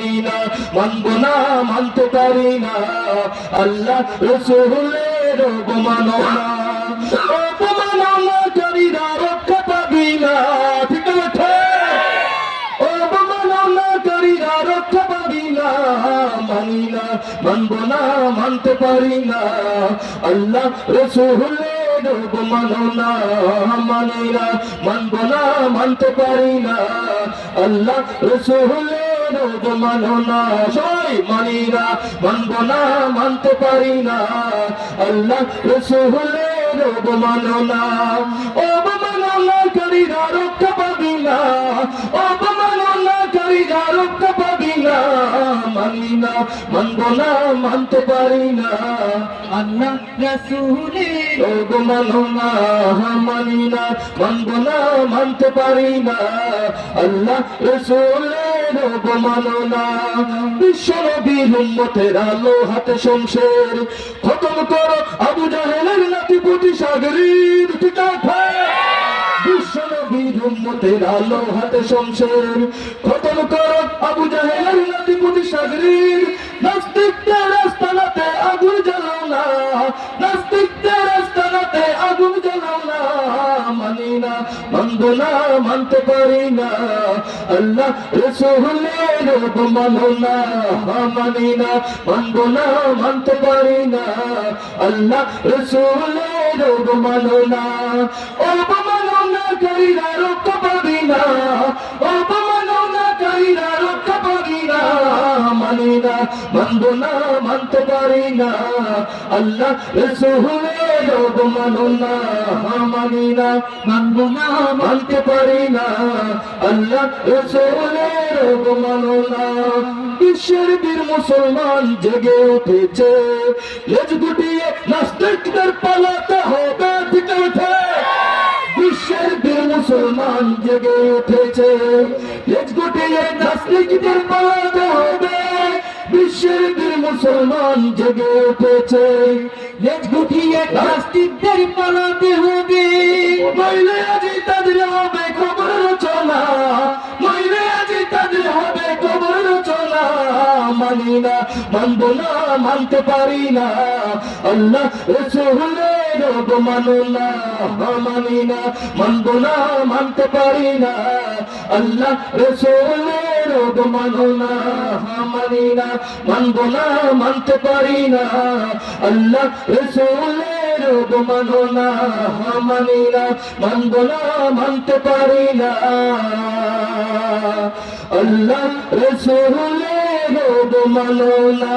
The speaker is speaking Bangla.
মানি না, মানব না, মানতে পারি না। আল্লাহ রসুলের অবমাননা অবমাননাকারীরা রক্ষা পাবি না। ঠিক রক্ষা পাবি না। মানি না, মানব না, মানতে পারি না। আল্লাহ রসুলের অবমাননা মানি না, মানব না, মানতে পারি না। আল্লাহ রসুলের অবমাননা সবাই মানি না মানব না মানতে পারি না। আল্লাহ রসুলের অবমাননা অবমাননাকারীরা রক্ষা পাবি না অবমাননাকারীরা রক্ষা পাবি না। মানি না মানব না মানতে পারি না। আল্লাহ রাসূলের অবমাননা মানি না মানব না মানতে পারি না। আল্লাহ রসুলের অবমাননা বিশ্বনবীর উম্মতের আলো হাতে শমশের। খতম করো আবু জাহেলের নাতি পুটি সাগরীর আছে বিশ্বনবীর উম্মতের আলো হাতে শমশের। খতম করো আবু আগুন জ্বালাও না। নাস্তিকদের রাস্তানাতে আগুন জ্বালাও না মানি না মানব না, মানতে পারি না। আল্লাহ রসুলের মানো না মানি না মানব না, মানতে পারি না। আল্লাহ রসুলের মানো না অবমাননা কারীরা রক্ষা পাবি না। অবমাননা মানি না মানব না, মানতে পারি না আল্লাহ রসুলের অবমাননা মানি না মানব না, মানতে পারি না আল্লাহ রসুলের অবমাননা বিশ্বের বীর মুসলমান জেগে উঠেছে। লেজ গুটিয়ে নাস্তিকদের পালাতে হবে উঠে বিশ্বের বীর মুসলমান জেগে উঠেছে। লেজ গুটিয়ে নাস্তিকদের পালাতে বীর মুসলমান জেগে উঠেছে। লেজ গুটিয়ে নাস্তিকদের পালাতে হবে। আজি তাদের হবে রচনা। আজি তাদের হবে রচনা। মানি না, মানব না, মানতে পারি না। আল্লাহ রসুলের মানো না মানি না, মানব না, মানতে পারি না। আল্লাহ রসুলের মানো না, মানি না, মানব না, মানতে পারি না। আল্লাহ রসুলের মানো না, মানি না, মানব না, মানতে পারি না। আল্লাহ রসুলের মানো না।